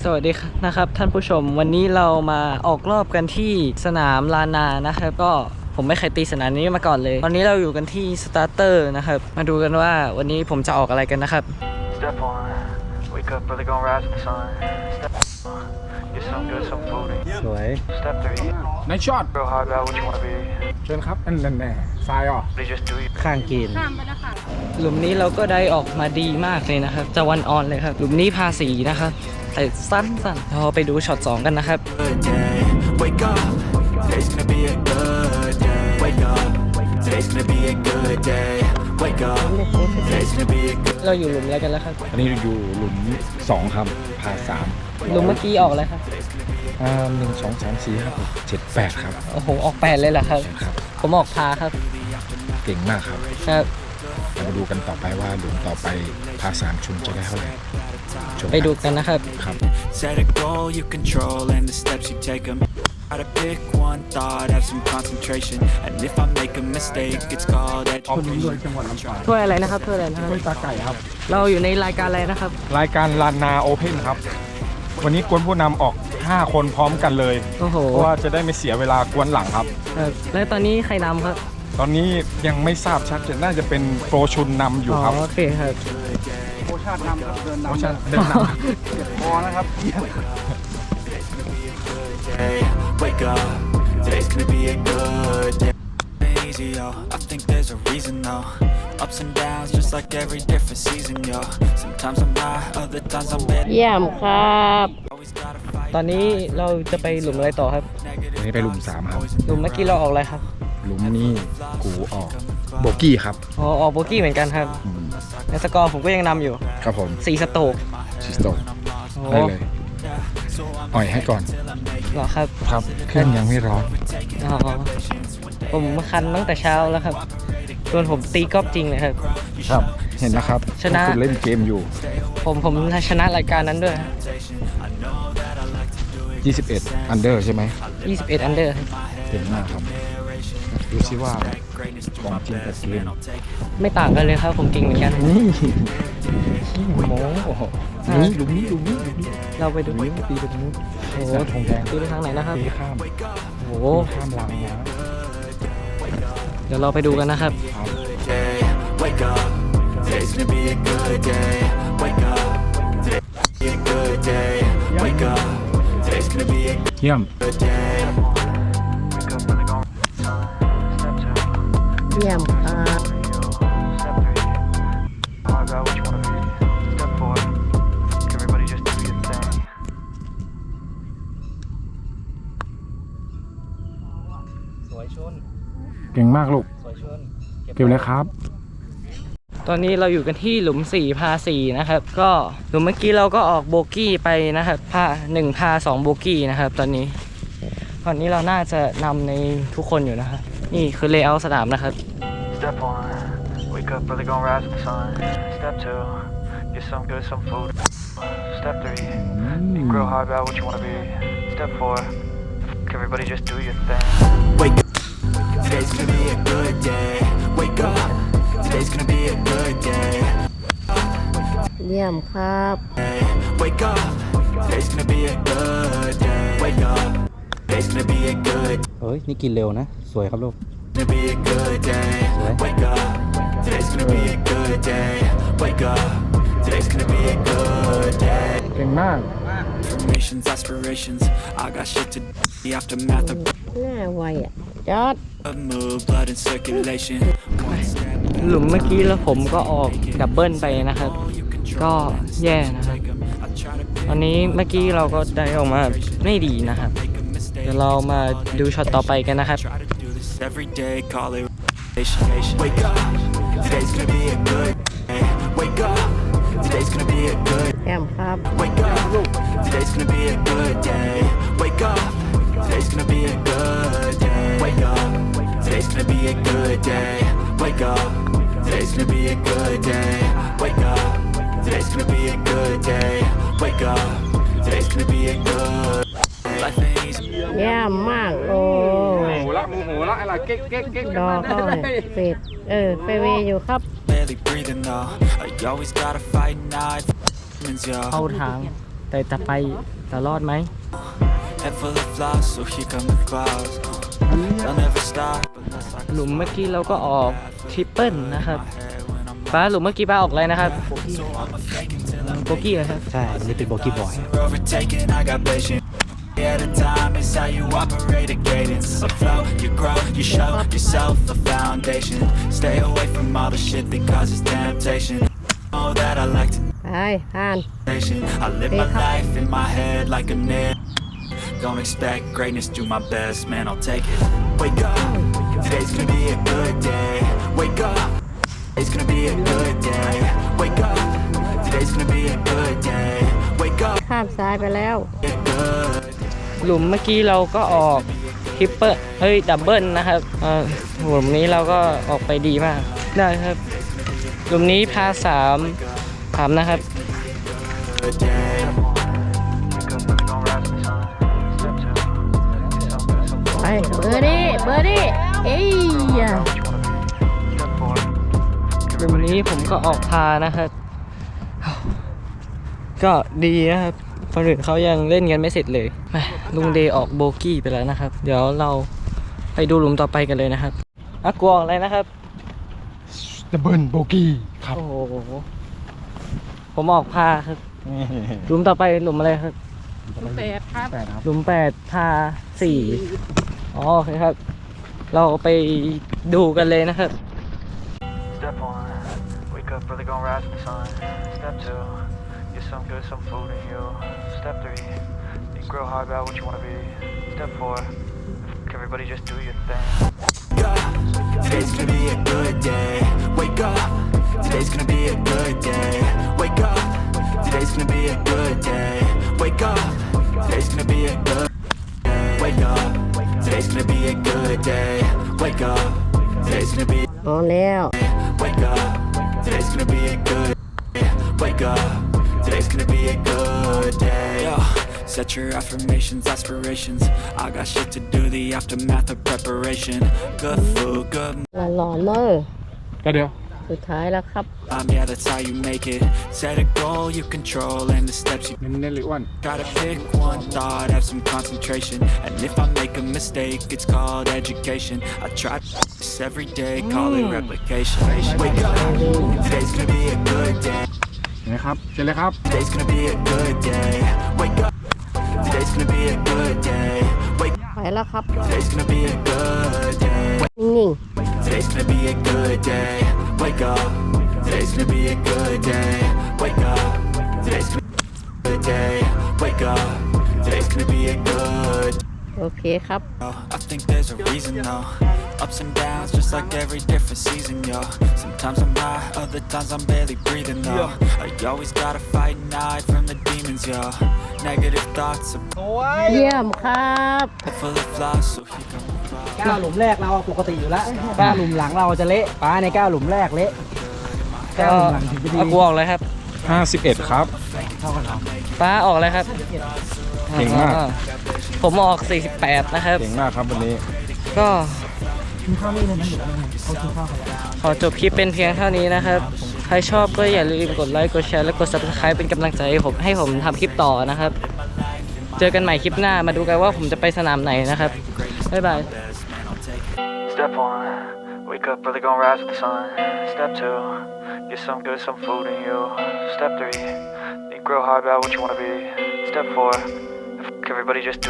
สวัสดีนะครับ ท่านผู้ชมวันนี้เรามาออกรอบกันที่สนามลานานะครับ ก็ผมไม่เคยตีสนามนี้มาก่อนเลยตอนนี้เราอยู่กันที่สตาร์เตอร์นะครับ มาดูกันว่าวันนี้ผมจะออกอะไรกันนะครับ Step n i e s สวย h ในช็อต o t เชิญครับอันนั้นแน่ทรายอ่ะข้างกินหลุมนี้เราก็ได้ออกมาดีมากเลยนะครับจะวันออนเลยครับหลุมนี้พาสีนะครับใส่สั้นๆเราไปดูช็อต2กันนะครับ เราอยู่หลุมอะไรกันแล้วครับ อันนี้อยู่หลุมสองครับ พาสาม หลุมเมื่อกี้ออกแล้วครับอาหนึ่งสองสามสี่ห้าหกเจ็ดแปดครับ โอ้โห ออกแปดเลยเหรอครับครับ ผมออกพาครับ เก่งมากครับครับมาดูกันต่อไปว่าหลุมต่อไปภาสามชุนจะได้เท่าไหร่ไปดูกันนะครับครับ Set a goal you control and the steps you take them Try to pick one thought have some concentration and if I make a mistake it's called ช่วถ้วยอะไรนะครับถ้วยอะไรนะครับถ้วยตาไก่ครับ เราอยู่ในรายการอะไรนะครับ รายการลานนาโอเพ่นครับวันนี้กวนผู้นำออก 5 คนพร้อมกันเลยโอ้โหเพราะว่าจะได้ไม่เสียเวลากวนหลังครับครับแล้วตอนนี้ใครนำครับตอนนี้ยังไม่ทราบชัดจะน่าจะเป็นโปรชุนนำอยู่ครับโอเคครับโปรชาตินำเดินนำเดินนำเก็บพอนะครับเยเยี่ยมครับ ตอนนี้เราจะไปหลุมอะไรต่อครับตอนนี้ไปหลุมสามครับหลุมเมื่อกี้เราออกอะไรครับหลุมนี่กูออก โบกี้ครับอ๋อออกโบกี้เหมือนกันครับ ในสกอร์ผมก็ยังนำอยู่ ครับผมสี่สโตกสี่สโตกโอ้ได้เลยอ่อยให้ก่อนเหรอครับครับเครื่องยังไม่ร้อนอ๋อผมมาคันตั้งแต่เช้าแล้วครับส่วนผมตีกอล์ฟจริงเลยครับ ครับ เห็นนะครับชนะคุณเล่นเกมอยู่ ผมผมชนะรายการนั้นด้วย21อันเดอร์ใช่ไหม21อันเดอร์เก่งมากครับดูสิว่าของจริงกับเกงไม่ต่างกันเลยครับผมจกิงเหมือนกันนี่ขี้โมนี่ดูนี่ดูนี่นีเราไปดูนี่ตีเป็นนู้นโอ้โหทงแดงตีไปทางไหนนะครับตีข้ามโอ้โหข้ามหลังนะเดี๋ยวเราไปดูกันนะครับเยี่ยมเยี่ยมครับเก่งมากลูกเก็บเลยครับ ตอนนี้เราอยู่กันที่หลุมสี่พาส่นะครับ ก็หลุมเมื่อกี้เราก็ออกโบกี้ไปนะครับพาหนึ่งพาสองโบกี้นะครับตอนนี้ตอนนี้เราน่าจะนำในทุกคนอยู่นะครับนี่คือเลเยอร์สนามนะครับ Step one, wake up early, gonna rise with the sun. Step two, get some good, some food. Step three, you mm. grow hard about what you wanna be. Step four, everybody just do your thing. Wake up, today's gonna be a good day. Wake up, today's gonna be a good day. เยี่ยมครับ Wake up, today's gonna be a good day. Wake up. เฮ้ย นี่กินเร็วนะ สวยครับลูกสวยเป็นมากแน่ไวอะจอดหลุมเมื่อกี้แล้วผมก็ออกดับเบิลไปนะครับ ก็แย่นะครับ ตอนนี้เมื่อกี้เราก็ได้ออกมาไม่ดีนะครับเดี๋ยวเรามาดูช็อตต่อไปกันนะครับแอมครับ Wake up, today's gonna be a good มมากโอ้โหละโอ้โหละอะไรเก๊กเก๊กเก๊กดอกเฟดเออเฟวอยู่ครับเข้าทางแต่จะไปตะรอดไหม หลุมเมื่อกี้เราก็ออกทริปเปิลนะครับป้าหลุมเมื่อกี้ป้าออกอะไรนะครับโบกี้นะครับ ใช่ นี่เป็นโบกี้บอย always how you operate a cadence A flow, you grow, you show yourself a foundation Stay away from all the shit that causes temptation Oh, that I like to ไปอ่าน I live my life in my head like a net Don't expect greatness, do my best, man, I'll take it Wake up, today's gonna be a good day Wake up, it's gonna be a good day Wake up, today's gonna be a good day Wake up ข้ามซ้ายไปแล้วหลุมเมื่อกี้เราก็ออกทริปเปอร์เฮ้ยดับเบิลนะครับหลุมนี้เราก็ออกไปดีมาก ได้ครับหลุมนี้พาสามสามนะครับไปเบอร์ดี้เบอร์ดี้เอ้ยหลุมนี้ผมก็ออกพานะครับ ก็ดีนะครับคนอื่นเขายังเล่นกันไม่เสร็จเลยลุงเดย์ออกโบกี้ไปแล้วนะครับ เดี๋ยวเราไปดูหลุมต่อไปกันเลยนะครับอักกวงอะไรนะครับดับเบิลโบกี้ครับโอ้โหผมออกพาครับหลุมต่อไปหลุมอะไรครับหลุมแปดครับหลุมแปดพาสี่อ๋อโอเคครับ เราไปดูกันเลยนะครับ Step one, wake up, e a l y gonna rise the sun. Step two, some good, some food in you. Step three, you can grow hard about what you want to be. Step four, everybody just do your thing. Wake up, today's gonna be a good day. Wake up, today's gonna be a good day. Wake up, today's gonna be a good day. Wake up, today's gonna be a good day. Wake up, today's gonna be a good day. Wake up, today's gonna be. On now. Wake up, today's gonna be a good. Wake up. Today's gonna be a good day Yo, Set your affirmations, aspirations I got shit to do, the aftermath of preparation Good food, good หล่อๆเลยก็เดี๋ยวสุดท้ายแล้วครับ um, yeah, that's how you make it Set a goal you control and the steps you เน้นเน้นๆหรืออ้วน Gotta pick one thought, have some concentration And if I make a mistake, it's called education I try this every day, call it mm. replication Wake up, today's gonna be a good day เนมครับเสร็จแล้วครับไปแล้วครับนิ่งๆโอเคครับ ups and downs, just like every different season, yo. Sometimes I'm high, other times I'm barely breathing, though. I always gotta fight and hide from the demons, yo. Negative thoughts are โอ้ยเยี่ full of flaws, so here come t flaws. เก้าหลุมแรกเราปกติอยู่แล้วเก้าหลุมหลังเราจะเละป้าในเก้าหลุมแรกเละเก้าหลุมหลังถึงจะดีเอกูออกเลยครับ 51 ครับป้าออกเลยครับ เก่งมากผมออก48นะครับเก่งมากครับวันนี้ ก็ขอจบคลิปเป็นเพียงเท่านี้นะครับ ใครชอบก็อย่าลืมกดไลค์ กดแชร์ และกด subscribe เป็นกำลังใจให้ผมให้ผมทำคลิปต่อนะครับ เจอกันใหม่คลิปหน้า มาดูกันว่าผมจะไปสนามไหนนะครับ บ๊ายบาย Step one, wake up early, gonna rise with the sun. Step two, get some good, some food in you. Step three, think real hard about what you wanna be. Step four, f- everybody just do.